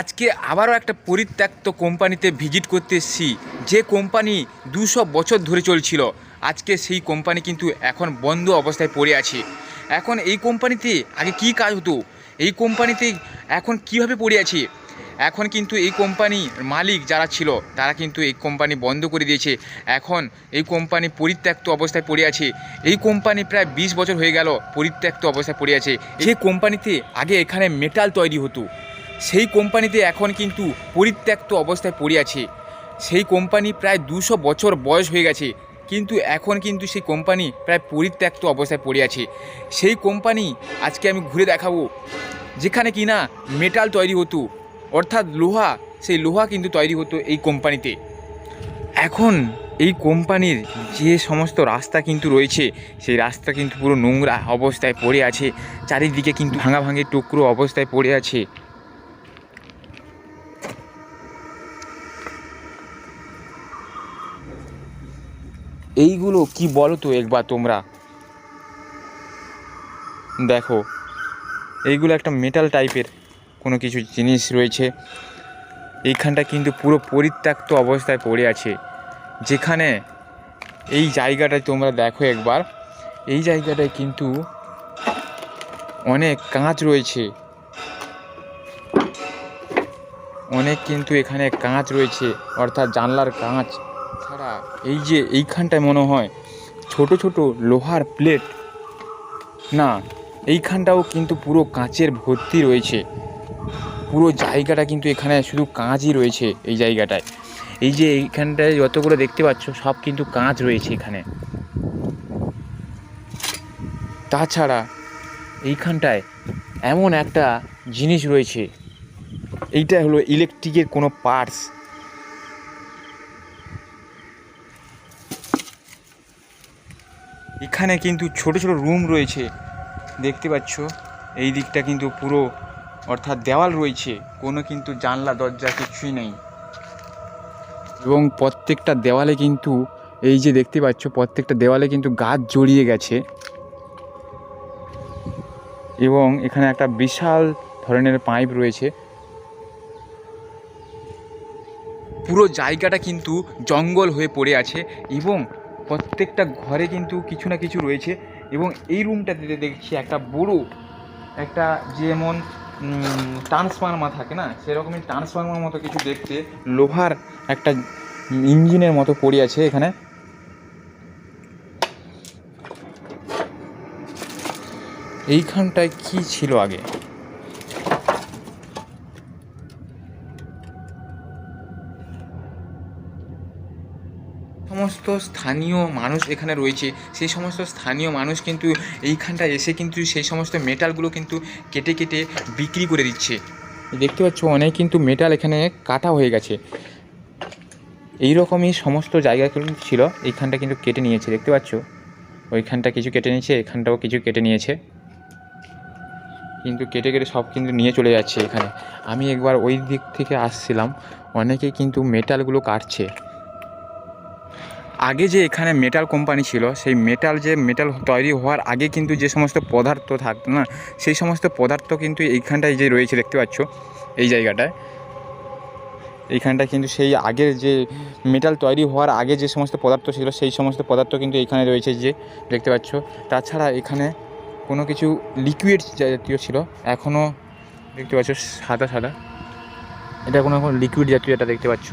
আজকে আবারও একটা পরিত্যক্ত কোম্পানিতে ভিজিট করতে এসেছি। যে কোম্পানি দুশো বছর ধরে চলছিল, আজকে সেই কোম্পানি কিন্তু এখন বন্ধ অবস্থায় পড়ে আছে। এখন এই কোম্পানিতে আগে কি কাজ হতো? এই কোম্পানিতে এখন কীভাবে পড়ে আছে? এখন কিন্তু এই কোম্পানির মালিক যারা ছিল, তারা কিন্তু এই কোম্পানি বন্ধ করে দিয়েছে। এখন এই কোম্পানি পরিত্যক্ত অবস্থায় পড়ে আছে। এই কোম্পানি প্রায় বিশ বছর হয়ে গেল পরিত্যক্ত অবস্থায় পড়ে আছে। যে কোম্পানিতে আগে এখানে মেটাল তৈরি হতো। সেই কোম্পানিতে এখন কিন্তু পরিত্যক্ত অবস্থায় পড়ে আছে। সেই কোম্পানি প্রায় দুশো বছর বয়স হয়ে গেছে, কিন্তু এখন কিন্তু সেই কোম্পানি প্রায় পরিত্যক্ত অবস্থায় পড়ে আছে। সেই কোম্পানি আজকে আমি ঘুরে দেখাবো, যেখানে কিনা মেটাল তৈরি হতো, অর্থাৎ লোহা, সেই লোহা কিন্তু তৈরি হতো এই কোম্পানিতে। এখন এই কোম্পানির যে সমস্ত রাস্তা কিন্তু রয়েছে, সেই রাস্তা কিন্তু পুরো নোংরা অবস্থায় পড়ে আছে, চারিদিকে কিন্তু ভাঙা ভাঙে টুকরো অবস্থায় পড়ে আছে। এইগুলো কি বলো তো একবার তোমরা? দেখো, এইগুলো একটা মেটাল টাইপের কোনো কিছু জিনিস রয়েছে। এইখানটা কিন্তু পুরো পরিত্যক্ত অবস্থায় পড়ে আছে। যেখানে এই জায়গাটায় তোমরা দেখো একবার, এই জায়গাটায় কিন্তু অনেক কাঁচ রয়েছে। অনেক কিন্তু এখানে কাঁচ রয়েছে, অর্থাৎ জানলার কাঁচ। ছাড়া এই যে এইখানটায় মনে হয় ছোট ছোট লোহার প্লেট। না, এইখানটাও কিন্তু পুরো কাঁচের ভর্তি রয়েছে। পুরো জায়গাটা কিন্তু এখানে শুধু কাঁচই রয়েছে এই জায়গাটায়। এই যে এইখানটায় যতগুলো দেখতে পাচ্ছ সব কিন্তু কাঁচ রয়েছে এখানে। তাছাড়া এইখানটায় এমন একটা জিনিস রয়েছে। এইটা হলো ইলেকট্রিকের কোনো পার্টস এখানে কিন্তু ছোট ছোট রুম রয়েছে। দেখতে পাচ্ছ? এই দিকটা কিন্তু পুরো, অর্থাৎ দেওয়াল রয়েছে। কোনো কিন্তু জানলা, দরজা কিছুই নেই। এবং প্রত্যেকটা দেওয়ালে কিন্তু, এই যে দেখতে পাচ্ছ, প্রত্যেকটা দেওয়ালে কিন্তু গাছ জড়িয়ে গেছে। এবং এখানে একটা বিশাল ধরনের পাইপ রয়েছে। পুরো জায়গাটা কিন্তু জঙ্গল হয়ে পড়ে আছে এবং প্রত্যেকটা ঘরে কিন্তু কিছু না কিছু রয়েছে এবং এই রুমটাতে দেখছি একটা বড়, একটা যেমন ট্রান্সফার্মার থাকে না, সেরকমই ট্রান্সফার্মার মতো কিছু দেখতে, লোহার একটা ইঞ্জিনের মতো পড়ে আছে এখানে। এইখানটায় কি ছিল আগে? সমস্ত স্থানীয় মানুষ এখানে রয়েছে। সেই সমস্ত স্থানীয় মানুষ কিন্তু এইখানটায় এসে কিন্তু সেই সমস্ত মেটালগুলো কিন্তু কেটে কেটে বিক্রি করে দিচ্ছে। দেখতে পাচ্ছ, অনেক কিন্তু মেটাল এখানে কাটা হয়ে গেছে। এই রকমই সমস্ত জায়গাগুলো ছিল। এইখানটা কিন্তু কেটে নিয়েছে, দেখতে পাচ্ছ? ওইখানটা কিছু কেটে নিয়েছে, এখানটাও কিছু কেটে নিয়েছে। কিন্তু কেটে কেটে সব কিন্তু নিয়ে চলে যাচ্ছে এখানে। আমি একবার ওই দিক থেকে আসছিলাম, অনেকে কিন্তু মেটালগুলো কাটছে। আগে যে এখানে মেটাল কোম্পানি ছিল, সেই মেটাল যে মেটাল তৈরি হওয়ার আগে কিন্তু যে সমস্ত পদার্থ থাকতো না, সেই সমস্ত পদার্থ কিন্তু এইখানটায় যে রয়েছে, দেখতে পাচ্ছ এই জায়গাটায়। এইখানটায় কিন্তু সেই আগের যে মেটাল তৈরি হওয়ার আগে যে সমস্ত পদার্থ ছিল, সেই সমস্ত পদার্থ কিন্তু এখানে রয়েছে যে, দেখতে পাচ্ছ। তাছাড়া এখানে কোনো কিছু লিকুইড জাতীয় ছিল এখনও দেখতে পাচ্ছ সাদা সাদা। এটা কোনো এখন লিকুইড জাতীয় এটা দেখতে পাচ্ছ।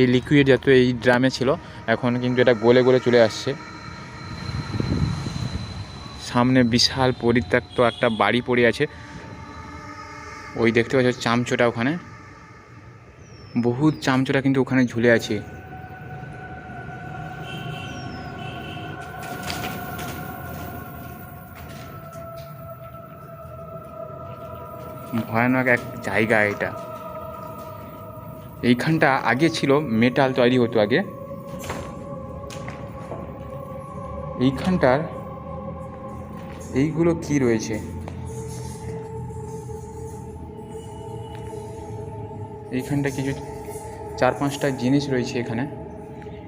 এই লিকুইড জাতীয় এই ড্রামে ছিল। এখন কিন্তু এটা গলে গলে চলে আসছে। সামনে বিশাল পরিত্যক্ত একটা বাড়ি পড়ে আছে। ওই দেখতে পাচ্ছ চামচোটা ওখানে। বহুত চামচোটা কিন্তু ওখানে ঝুলে আছে। ভয়ানক এক জায়গা এটা। এইখানটা আগে ছিল মেটাল তৈরি হতো আগে। এইখানটার এইগুলো কি রয়েছে? এইখানটা কিছু চার পাঁচটা জিনিস রয়েছে এখানে।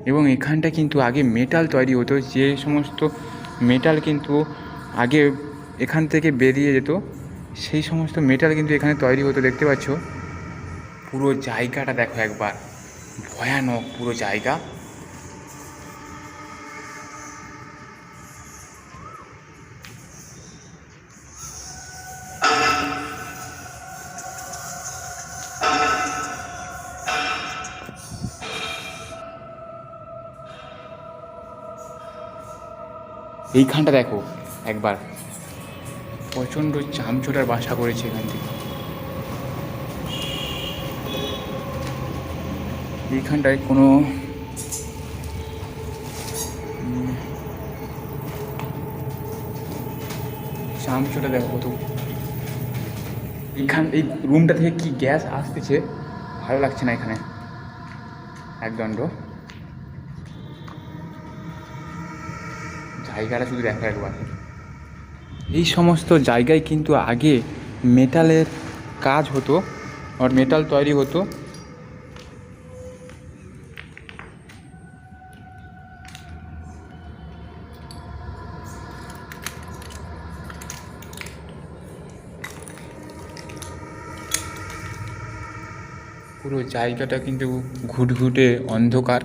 এবং এখানটা কিন্তু আগে মেটাল তৈরি হতো, যে সমস্ত মেটাল কিন্তু আগে এখান থেকে বেরিয়ে যেত, সেই সমস্ত মেটাল কিন্তু এখানে তৈরি হতো, দেখতে পাচ্ছ? পুরো জায়গাটা দেখো একবার। ভয়ানক পুরো জায়গা। এইখানটা দেখো একবার। প্রচণ্ড চামচোটার বাসা করেছে এখান থেকে। এইখানটায় কোনো চামচোটা দেখো কত। এইখান এই রুমটা থেকে কি গ্যাস আসতেছে? ভালো লাগছে না এখানে। একদণ্ড জায়গাটা শুধু দেখো একবার। এই সমস্ত জায়গায় কিন্তু আগে মেটালের কাজ হতো, আর মেটাল তৈরি হতো। পুরো জায়গাটা কিন্তু ঘুটঘুটে অন্ধকার।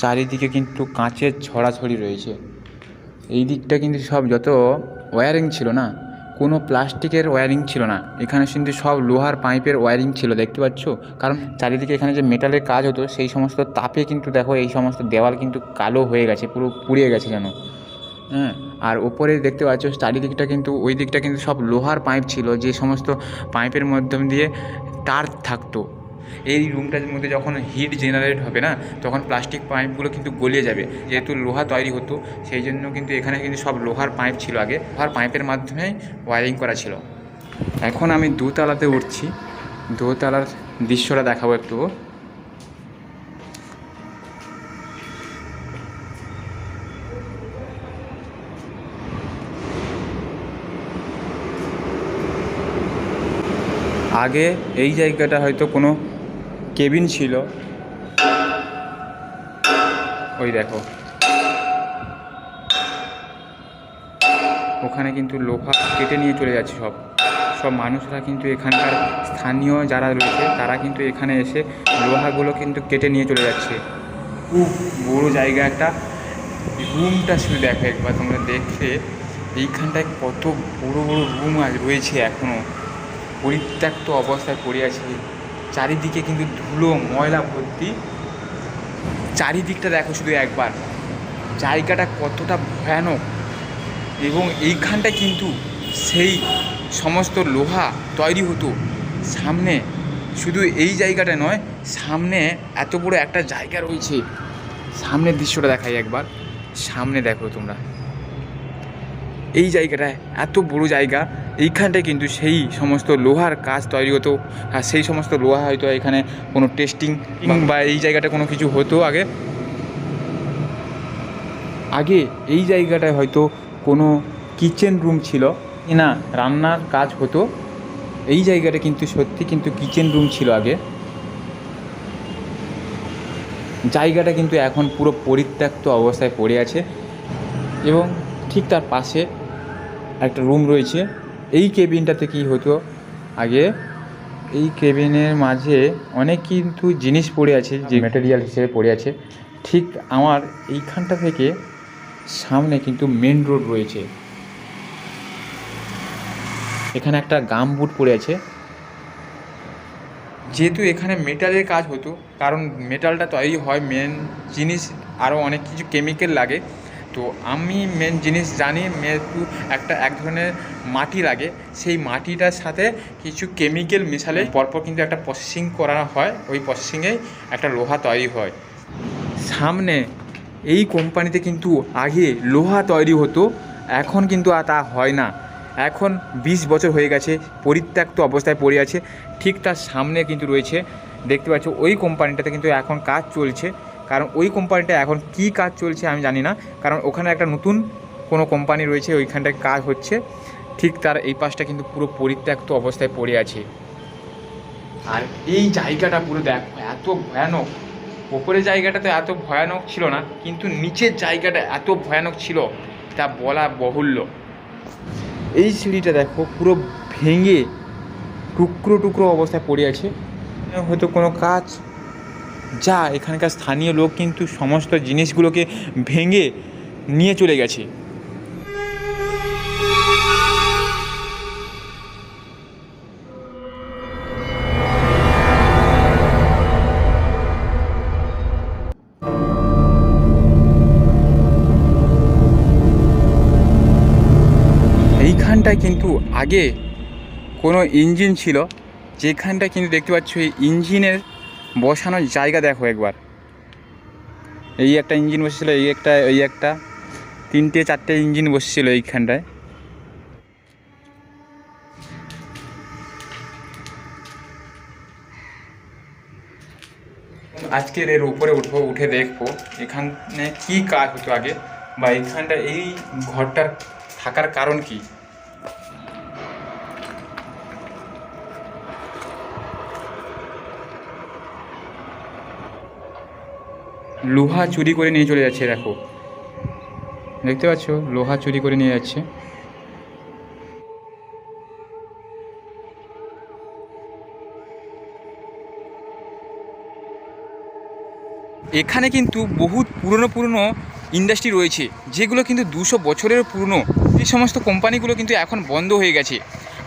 চারিদিকে কিন্তু কাঁচের ছড়াছড়ি রয়েছে। এই দিকটা কিন্তু সব যত ওয়্যারিং ছিল না, কোনো প্লাস্টিকের ওয়্যারিং ছিল না। এখানে কিন্তু সব লোহার পাইপের ওয়্যারিং ছিল, দেখতে পাচ্ছ? কারণ চারিদিকে এখানে যে মেটালের কাজ হতো, সেই সমস্ত তাপে কিন্তু দেখো এই সমস্ত দেওয়াল কিন্তু কালো হয়ে গেছে, পুরো পুড়িয়ে গেছে যেন। হ্যাঁ আর ওপরে দেখতে পাচ্ছ চারিদিকটা কিন্তু, ওই দিকটা কিন্তু সব লোহার পাইপ ছিল, যে সমস্ত পাইপের মাধ্যম দিয়ে তার থাকতো। এই রুমটার মধ্যে যখন হিট জেনারেট হবে না, তখন প্লাস্টিক পাইপগুলো কিন্তু গলিয়ে যাবে। যেহেতু লোহা তৈরি হতো, সেই জন্য কিন্তু এখানে কিন্তু সব লোহার পাইপ ছিল আগে। লোহার পাইপের মাধ্যমে ওয়ারিং করা ছিল। এখন আমি দোতলাতে উঠছি। দোতলার দৃশ্যটা দেখাবো একটু আগে এই জায়গাটা হয়তো কোনো কেবিন ছিল। ওই দেখো। ওখানে কিন্তু লোহা কেটে নিয়ে চলে যাচ্ছে সব। সব মানুষরা কিন্তু এখানকার স্থানীয় যারা রয়েছে, তারা কিন্তু এখানে এসে লোহাগুলো কিন্তু কেটে নিয়ে চলে যাচ্ছে। খুব বড় জায়গা একটা রুমটা শুধু দেখো একবার তোমরা দেখলে এইখানটায় কত বড় বড় রুম আজ রয়েছে এখনও পরিত্যক্ত অবস্থায় পড়ে আছে। চারিদিকে কিন্তু ধুলো, ময়লা ভর্তি। চারিদিকটা দেখো শুধু একবার। জায়গাটা কতটা ভয়ানক। এবং এইখানটায় কিন্তু সেই সমস্ত লোহা তৈরি হতো। সামনে শুধু এই জায়গাটা নয়, সামনে এত বড় একটা জায়গা রয়েছে। সামনের দৃশ্যটা দেখাই একবার। সামনে দেখো তোমরা। এই জায়গাটায় এত বড় জায়গা এইখানটায় কিন্তু সেই সমস্ত লোহার কাজ তৈরি হতো। আর সেই সমস্ত লোহা হয়তো এখানে কোনো টেস্টিং বা এই জায়গাটা কোনো কিছু হতো আগে। আগে এই জায়গাটায় হয়তো কোনো কিচেন রুম ছিল। না রান্নার কাজ হতো। এই জায়গাটা কিন্তু সত্যি কিন্তু কিচেন রুম ছিল আগে। জায়গাটা কিন্তু এখন পুরো পরিত্যক্ত অবস্থায় পড়ে আছে। এবং ঠিক তার পাশে একটা রুম রয়েছে। এই কেবিনটাতে কি হতো? আগে এই কেবিনের মাঝে অনেক কিন্তু জিনিস পড়ে আছে যে ম্যাটেরিয়াল হিসেবে পড়ে আছে। ঠিক আমার এইখানটা থেকে সামনে কিন্তু মেন রোড রয়েছে। এখানে একটা গাম বুট পড়ে আছে। যেহেতু এখানে মেটালের কাজ হতো, কারণ মেটালটা তৈরি হয় মেন জিনিস আরও অনেক কিছু কেমিক্যাল লাগে। তো আমি মেন জিনিস জানি যেহেতু একটা এক ধরনের মাটি লাগে। সেই মাটিটার সাথে কিছু কেমিক্যাল মেশালে পরপর কিন্তু একটা প্রসেসিং করানো হয়। ওই প্রসেসিংয়েই একটা লোহা তৈরি হয়। সামনে এই কোম্পানিতে কিন্তু আগে লোহা তৈরি হতো। এখন কিন্তু আর তা হয় না। এখন বিশ বছর হয়ে গেছে, পরিত্যক্ত অবস্থায় পড়ে আছে। ঠিক তার সামনে কিন্তু রয়েছে। দেখতে পাচ্ছ, ওই কোম্পানিটাতে কিন্তু এখন কাজ চলছে। কারণ ওই কোম্পানিটা এখন কি কাজ চলছে আমি জানি না। কারণ ওখানে একটা নতুন কোনো কোম্পানি রয়েছে, ওইখানটায় কাজ হচ্ছে। ঠিক তার এই পাশটা কিন্তু পুরো পরিত্যক্ত অবস্থায় পড়ে আছে। আর এই জায়গাটা পুরো দেখো, এত ভয়ানক। ওপরের জায়গাটা তো এত ভয়ানক ছিল না, কিন্তু নিচের জায়গাটা এত ভয়ানক ছিল, তা বলা বহুল্য। এই সিঁড়িটা দেখো, পুরো ভেঙে টুকরো টুকরো অবস্থায় পড়ে আছে। হয়তো কোনো কাজ যা এখানকার স্থানীয় লোক কিন্তু সমস্ত জিনিসগুলোকে ভেঙে নিয়ে চলে গেছে। এইখানটায় কিন্তু আগে কোনো ইঞ্জিন ছিল, যেখানটায় কিন্তু দেখতে পাচ্ছ এই ইঞ্জিনের বসানোর জায়গা দেখো একবার। এই একটা ইঞ্জিন বসেছিল, এই একটা এই একটা, তিনটে, চারটে ইঞ্জিন বসেছিল এইখানটায়। আজকের এর উপরে উঠবো, উঠে দেখব এখানে কি কাজ হতো আগে, বা এইখানটা এই ঘরটার থাকার কারণ কি? লোহা চুরি করে নিয়ে চলে যাচ্ছে, দেখো। দেখতে পাচ্ছ? লোহা চুরি করে নিয়ে যাচ্ছে। এখানে কিন্তু বহুত পুরনো পুরনো ইন্ডাস্ট্রি রয়েছে, যেগুলো কিন্তু দুশো বছরেরও পুরনো। এই সমস্ত কোম্পানিগুলো কিন্তু এখন বন্ধ হয়ে গেছে।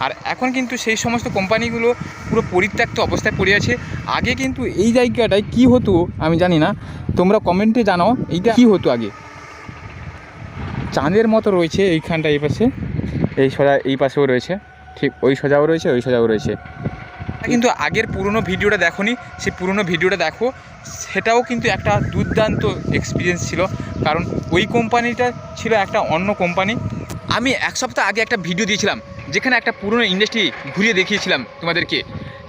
আর এখন কিন্তু সেই সমস্ত কোম্পানিগুলো পুরো পরিত্যক্ত অবস্থায় পড়ে আছে। আগে কিন্তু এই জায়গাটায় কি হতো আমি জানি না। তোমরা কমেন্টে জানাও, এইটা কি হতো আগে? চাঁদের মতো রয়েছে এইখানটা এই পাশে। এই সোজা এই পাশেও রয়েছে। ঠিক ওই সোজাও রয়েছে, ওই সোজাও রয়েছে। কিন্তু আগের পুরনো ভিডিওটা দেখোনি, সেই পুরনো ভিডিওটা দেখো, সেটাও কিন্তু একটা দুর্দান্ত এক্সপিরিয়েন্স ছিল। কারণ ওই কোম্পানিটা ছিল একটা অন্য কোম্পানি। আমি এক সপ্তাহ আগে একটা ভিডিও দিয়েছিলাম যেখানে একটা পুরনো ইন্ডাস্ট্রি ঘুরিয়ে দেখিয়েছিলাম তোমাদেরকে।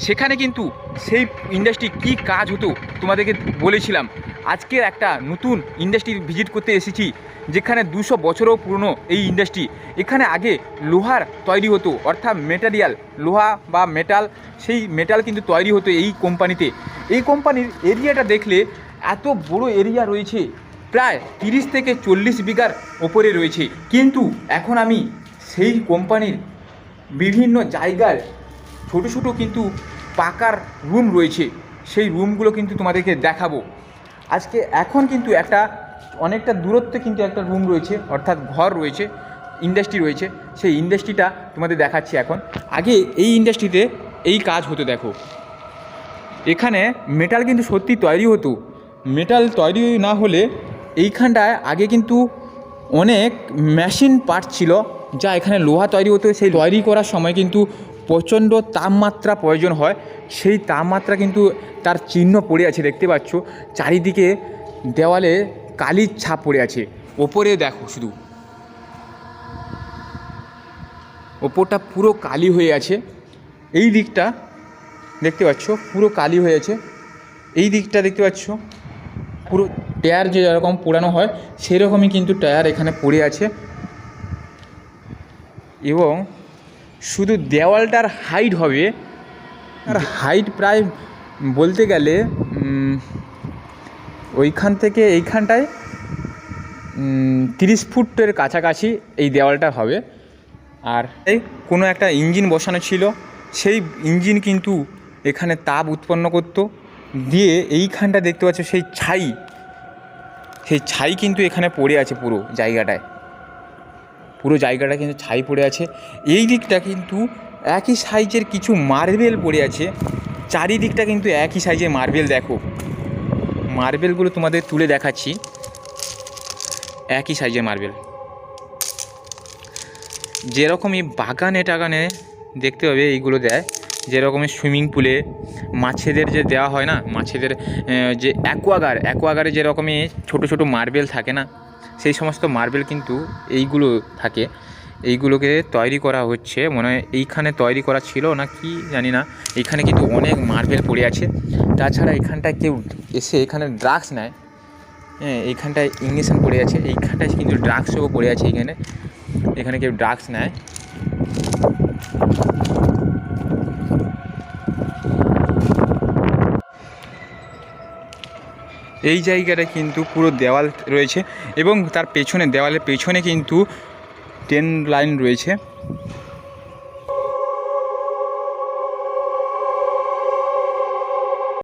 সেখানে কিন্তু সেই ইন্ডাস্ট্রি কি কাজ হতো তোমাদেরকে বলেছিলাম। আজকের একটা নতুন ইন্ডাস্ট্রি ভিজিট করতে এসেছি, যেখানে দুশো বছরও পুরনো এই ইন্ডাস্ট্রি এখানে আগে লোহার তৈরি হতো, অর্থাৎ মেটারিয়াল লোহা বা মেটাল সেই মেটাল কিন্তু তৈরি হতো এই কোম্পানিতে এই কোম্পানির এরিয়াটা দেখলে এত বড় এরিয়া রয়েছে, প্রায় তিরিশ থেকে চল্লিশ বিঘার ওপরে রয়েছে। কিন্তু এখন আমি সেই কোম্পানির বিভিন্ন জায়গার ছোট ছোট কিন্তু পাকার রুম রয়েছে। সেই রুমগুলো কিন্তু তোমাদেরকে দেখাবো। আজকে এখন কিন্তু একটা অনেকটা দূরত্বে কিন্তু একটা রুম রয়েছে, অর্থাৎ ঘর রয়েছে ইন্ডাস্ট্রি রয়েছে। সেই ইন্ডাস্ট্রিটা তোমাদের দেখাচ্ছি এখন। আগে এই ইন্ডাস্ট্রিতে এই কাজ হতো, দেখো। এখানে মেটাল কিন্তু সত্যি তৈরি হতো। মেটাল তৈরি না হলে এইখানটায় আগে কিন্তু অনেক মেশিন পার্ট ছিল। যা এখানে লোহা তৈরি হতো সেই তৈরি করার সময় কিন্তু প্রচণ্ড তাপমাত্রা প্রয়োজন হয়। সেই তাপমাত্রা কিন্তু তার চিহ্ন পড়ে আছে, দেখতে পাচ্ছ। চারিদিকে দেওয়ালে কালির ছাপ পড়ে আছে। ওপরে দেখো শুধু। ওপরটা পুরো কালি হয়ে আছে। এই দিকটা দেখতে পাচ্ছ, পুরো কালি হয়ে আছে। এই দিকটা দেখতে পাচ্ছ, পুরো টায়ার যে যেরকম পোড়ানো হয়, সেরকমই কিন্তু টায়ার এখানে পড়ে আছে। এবং শুধু দেওয়ালটার হাইট হবে। আর হাইট প্রায় বলতে গেলে ওইখান থেকে এইখানটায় তিরিশ ফুটের কাছাকাছি এই দেওয়ালটা হবে। আর এই কোনো একটা ইঞ্জিন বসানো ছিল। সেই ইঞ্জিন কিন্তু এখানে তাপ উৎপন্ন করতো। দিয়ে এইখানটা দেখতে পাচ্ছ সেই ছাই। সেই ছাই কিন্তু এখানে পড়ে আছে পুরো জায়গাটায়। পুরো জায়গাটা কিন্তু ছাই পড়ে আছে। এই দিকটা কিন্তু একই সাইজের কিছু মার্বেল পড়ে আছে। চারিদিকটা কিন্তু একই সাইজের মার্বেল, দেখো। মার্বেলগুলো তোমাদের তুলে দেখাচ্ছি। একই সাইজের মার্বেল। যেরকমই বাগানে টাগানে দেখতে হবে, এইগুলো দেয়। যেরকমই সুইমিং পুলে মাছেদের যে দেওয়া হয় না, মাছেদের যে অ্যাকোয়াগার, অ্যাকোয়াগারে যেরকমই ছোট ছোট মার্বেল থাকে না সেই সমস্ত মার্বেল কিন্তু এইগুলো থাকে। এইগুলোকে তৈরি করা হচ্ছে। মনে হয় এইখানে তৈরি করা ছিল না কি জানি না। এইখানে কিন্তু অনেক মার্বেল পড়ে আছে। তাছাড়া এখানটায় কেউ এসে এখানে ড্রাগস নেয়। হ্যাঁ এইখানটায় ইঞ্জেকশন পড়ে আছে। এইখানটায় কিন্তু ড্রাগসও পড়ে আছে এখানে। এখানে কেউ ড্রাগস নেয়। এই জায়গাটা কিন্তু পুরো দেওয়াল রয়েছে এবং তার পেছনে, দেওয়ালের পেছনে কিন্তু ট্রেন লাইন রয়েছে।